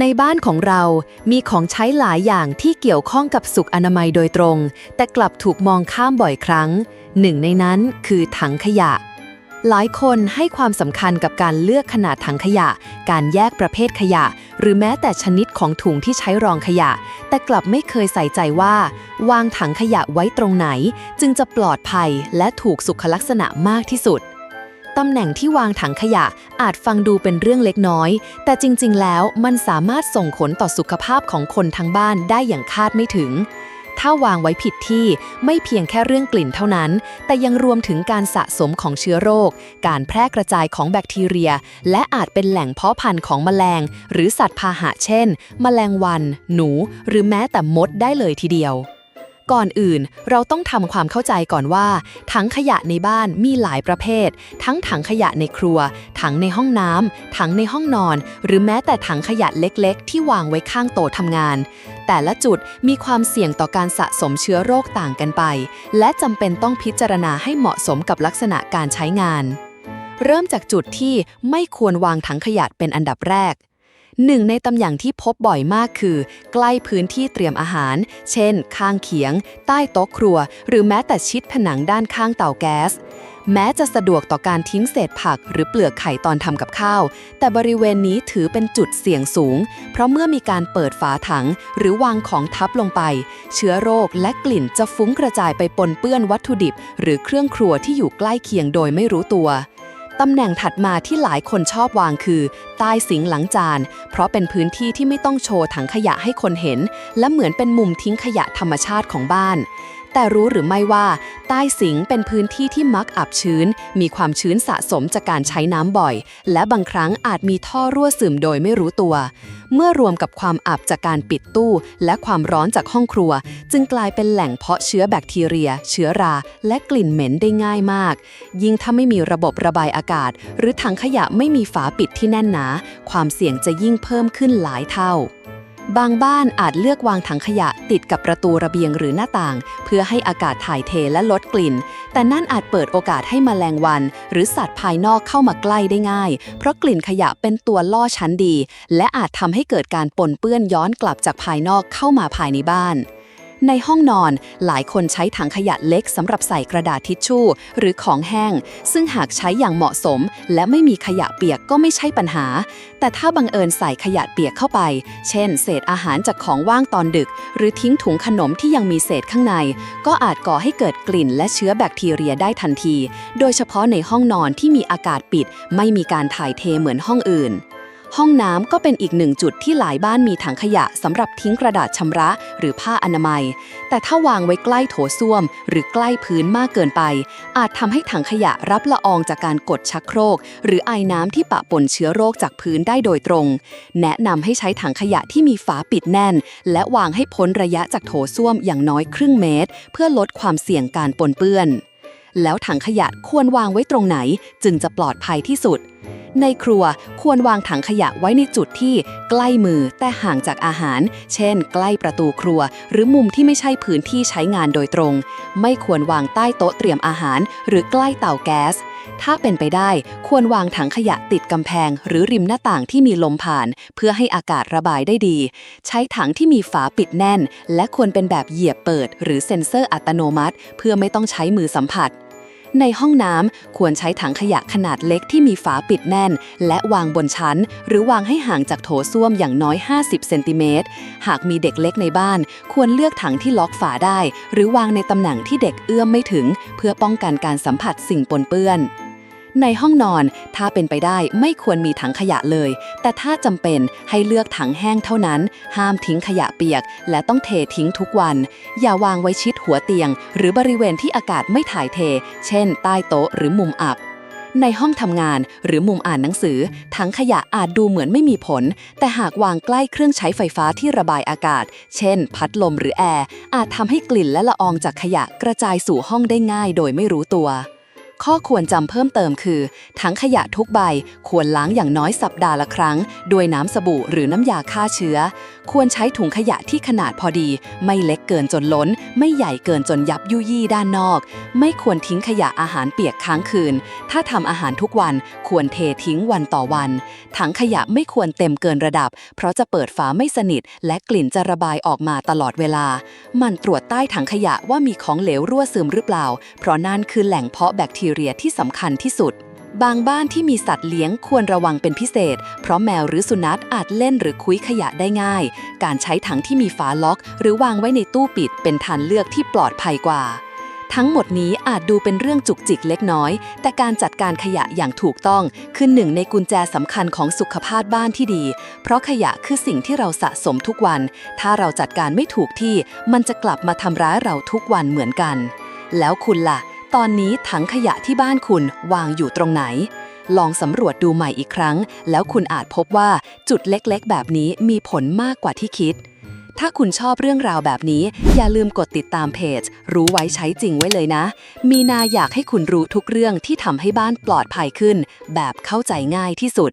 ในบ้านของเรามีของใช้หลายอย่างที่เกี่ยวข้องกับสุขอนามัยโดยตรง แต่กลับถูกมองข้ามบ่อยครั้ง หนึ่งในนั้นคือถังขยะ หลายคนให้ความสำคัญกับการเลือกขนาดถังขยะ การแยกประเภทขยะ หรือแม้แต่ชนิดของถุงที่ใช้รองขยะ แต่กลับไม่เคยใส่ใจว่า วางถังขยะไว้ตรงไหน จึงจะปลอดภัยและถูกสุขลักษณะมากที่สุด ตำแหน่งที่วางถังขยะอาจฟังดูเป็นเรื่องเล็กน้อย แต่จริง ๆ แล้วมันสามารถส่งผลต่อสุขภาพของคนทั้งบ้านได้อย่างคาดไม่ถึง ถ้าวางไว้ผิดที่ไม่เพียงแค่เรื่องกลิ่นเท่านั้น แต่ยังรวมถึงการสะสมของเชื้อโรค การแพร่กระจายของแบคทีเรีย และอาจเป็นแหล่งเพาะพันธุ์ของแมลง หรือสัตว์พาหะเช่น แมลงวัน หนู หรือแม้แต่มดได้เลยทีเดียว ก่อนอื่นเราต้องทำความเข้าใจก่อนว่า ถังขยะในบ้านมีหลายประเภท ทั้งถังขยะในครัว ถังในห้องน้ำถังในห้องนอน หรือแม้แต่ถังขยะเล็กๆ ที่วางไว้ข้างโต๊ะทำงาน แต่ละจุดมีความเสี่ยงต่อการสะสมเชื้อโรคต่างกันไป และจำเป็นต้องพิจารณาให้เหมาะสมกับลักษณะการใช้งาน เริ่มจากจุดที่ไม่ควรวางถังขยะเป็นอันดับแรก หนึ่งในตำแหน่งที่พบบ่อยมากคือ ใกล้พื้นที่เตรียมอาหาร เช่น ข้างเขียง ใต้โต๊ะครัว หรือแม้แต่ชิดผนังด้านข้างเตาแก๊ส แม้จะสะดวกต่อการทิ้งเศษผักหรือเปลือกไข่ตอนทำกับข้าว แต่บริเวณนี้ถือเป็นจุดเสี่ยงสูง เพราะเมื่อมีการเปิดฝาถัง หรือวางของทับลงไป เชื้อโรคและกลิ่นจะฟุ้งกระจายไปปนเปื้อนวัตถุดิบ หรือเครื่องครัวที่อยู่ใกล้เคียงโดยไม่รู้ตัวตำแหน่งถัดมาที่หลายคนชอบวางคือใต้สิงค์หลังจาน เพราะเป็นพื้นที่ที่ไม่ต้องโชว์ถังขยะให้คนเห็น และเหมือนเป็นมุมทิ้งขยะธรรมชาติของบ้าน แต่รู้หรือไม่ว่า ใต้สิงค์เป็นพื้นที่ที่มักอับชื้น มีความชื้นสะสมจากการใช้น้ำบ่อย และบางครั้งอาจมีท่อรั่วซึมโดยไม่รู้ตัว เมื่อรวมกับความอับจากการปิดตู้ และความร้อนจากห้องครัว จึงกลายเป็นแหล่งเพาะเชื้อแบคทีเรีย เชื้อรา และกลิ่นเหม็นได้ง่ายมาก ยิ่งถ้าไม่มีระบบระบายอากาศ หรือถังขยะไม่มีฝาปิดที่แน่นหนาความเสี่ยงจะยิ่งเพิ่มขึ้นหลายเท่า บางบ้านอาจเลือกวางถังขยะติดกับประตูระเบียงหรือหน้าต่าง เพื่อให้อากาศถ่ายเทและลดกลิ่น แต่นั่นอาจเปิดโอกาสให้แมลงวัน หรือสัตว์ภายนอกเข้ามาใกล้ได้ง่าย เพราะกลิ่นขยะเป็นตัวล่อชั้นดี และอาจทำให้เกิดการปนเปื้อนย้อนกลับจากภายนอกเข้ามาภายในบ้าน ในห้องนอนหลายคนใช้ถังขยะเล็กสำหรับใส่กระดาษทิชชู่ หรือของแห้ง ซึ่งหากใช้อย่างเหมาะสม และไม่มีขยะเปียกก็ไม่ใช่ปัญหา แต่ถ้าบังเอิญใส่ขยะเปียกเข้าไป เช่น เศษอาหารจากของว่างตอนดึก หรือทิ้งถุงขนมที่ยังมีเศษข้างใน ก็อาจก่อให้เกิดกลิ่นและเชื้อแบคทีเรียได้ทันที โดยเฉพาะในห้องนอนที่มีอากาศปิด ไม่มีการถ่ายเทเหมือนห้องอื่น ห้องน้ำก็เป็นอีกหนึ่งจุดที่หลายบ้านมีถังขยะสำหรับทิ้งกระดาษชำระหรือผ้าอนามัย แต่ถ้าวางไว้ใกล้โถส้วม หรือใกล้พื้นมากเกินไป อาจทำให้ถังขยะรับละอองจากการกดชักโครก หรือไอน้ำที่ปะปนเชื้อโรคจากพื้นได้โดยตรง แนะนำให้ใช้ถังขยะที่มีฝาปิดแน่น และวางให้พ้นระยะจากโถส้วมอย่างน้อยครึ่งเมตร เพื่อลดความเสี่ยงการปนเปื้อน แล้วถังขยะควรวางไว้ตรงไหนจึงจะปลอดภัยที่สุด ในครัวควรวางถังขยะไว้ในจุดที่ใกล้มือแต่ห่างจากอาหาร เช่น ใกล้ประตูครัว หรือมุมที่ไม่ใช่พื้นที่ใช้งานโดยตรง ไม่ควรวางใต้โต๊ะเตรียมอาหาร หรือใกล้เตาแก๊ส ถ้าเป็นไปได้ ควรวางถังขยะติดกำแพง หรือริมหน้าต่างที่มีลมผ่าน เพื่อให้อากาศระบายได้ดี ใช้ถังที่มีฝาปิดแน่น และควรเป็นแบบเหยียบเปิด หรือเซ็นเซอร์อัตโนมัติ เพื่อไม่ต้องใช้มือสัมผัส ในห้องน้ำควรใช้ถังขยะขนาดเล็กที่มีฝาปิดแน่น และวางบนชั้น หรือวางให้ห่างจากโถส้วมอย่างน้อย 50 เซนติเมตร หากมีเด็กเล็กในบ้าน ควรเลือกถังที่ล็อกฝาได้ หรือวางในตำแหน่งที่เด็กเอื้อมไม่ถึง เพื่อป้องกันการสัมผัสสิ่งปนเปื้อน ในห้องนอนถ้าเป็นไปได้ไม่ควรมีถังขยะเลย แต่ถ้าจำเป็นให้เลือกถังแห้งเท่านั้น ห้ามทิ้งขยะเปียก และต้องเททิ้งทุกวัน อย่าวางไว้ชิดหัวเตียง หรือบริเวณที่อากาศไม่ถ่ายเท เช่น ใต้โต๊ะหรือมุมอับในห้องทำงานหรือมุมอ่านหนังสือ ถังขยะอาจดูเหมือนไม่มีผล แต่หากวางใกล้เครื่องใช้ไฟฟ้าที่ระบายอากาศ เช่น พัดลมหรือแอร์อาจทำให้กลิ่นและละอองจากขยะกระจายสู่ห้องได้ง่ายโดยไม่รู้ตัว ข้อควรจำเพิ่มเติมคือถังขยะทุกใบควรล้างอย่างน้อยสัปดาห์ละครั้ง ด้วยน้ำสบู่หรือน้ำยาฆ่าเชื้อ ควรใช้ถุงขยะที่ขนาดพอดี ไม่เล็กเกินจนล้น ไม่ใหญ่เกินจนยับยุยี่ด้านนอก ไม่ควรทิ้งขยะอาหารเปียกค้างคืน ถ้าทำอาหารทุกวันควรเททิ้งวันต่อวัน ถังขยะไม่ควรเต็มเกินระดับ เพราะจะเปิดฝาไม่สนิท และกลิ่นจะระบายออกมาตลอดเวลา มันตรวจใต้ถังขยะว่ามีของเหลวรั่วซึมหรือเปล่า เพราะนั่นคือแหล่งเพาะแบคทีเรียที่สำคัญที่สุด บางบ้านที่มีสัตว์เลี้ยงควรระวังเป็นพิเศษ เพราะแมวหรือสุนัขอาจเล่นหรือคุยขยะได้ง่าย การใช้ถังที่มีฝาล็อก หรือวางไว้ในตู้ปิดเป็นทางเลือกที่ปลอดภัยกว่า ทั้งหมดนี้อาจดูเป็นเรื่องจุกจิกเล็กน้อย แต่การจัดการขยะอย่างถูกต้องคือหนึ่งในกุญแจสำคัญของสุขภาพบ้านที่ดี เพราะขยะคือสิ่งที่เราสะสมทุกวัน ถ้าเราจัดการไม่ถูกที่ มันจะกลับมาทำร้ายเราทุกวันเหมือนกัน แล้วคุณล่ะ ตอนนี้ถังขยะที่บ้านคุณวางอยู่ตรงไหน ลองสำรวจดูใหม่อีกครั้ง แล้วคุณอาจพบว่าจุดเล็กๆ แบบนี้มีผลมากกว่าที่คิด ถ้าคุณชอบเรื่องราวแบบนี้ อย่าลืมกดติดตามเพจ รู้ไว้ใช้จริงไว้เลยนะ มีนาอยากให้คุณรู้ทุกเรื่องที่ทำให้บ้านปลอดภัยขึ้น แบบเข้าใจง่ายที่สุด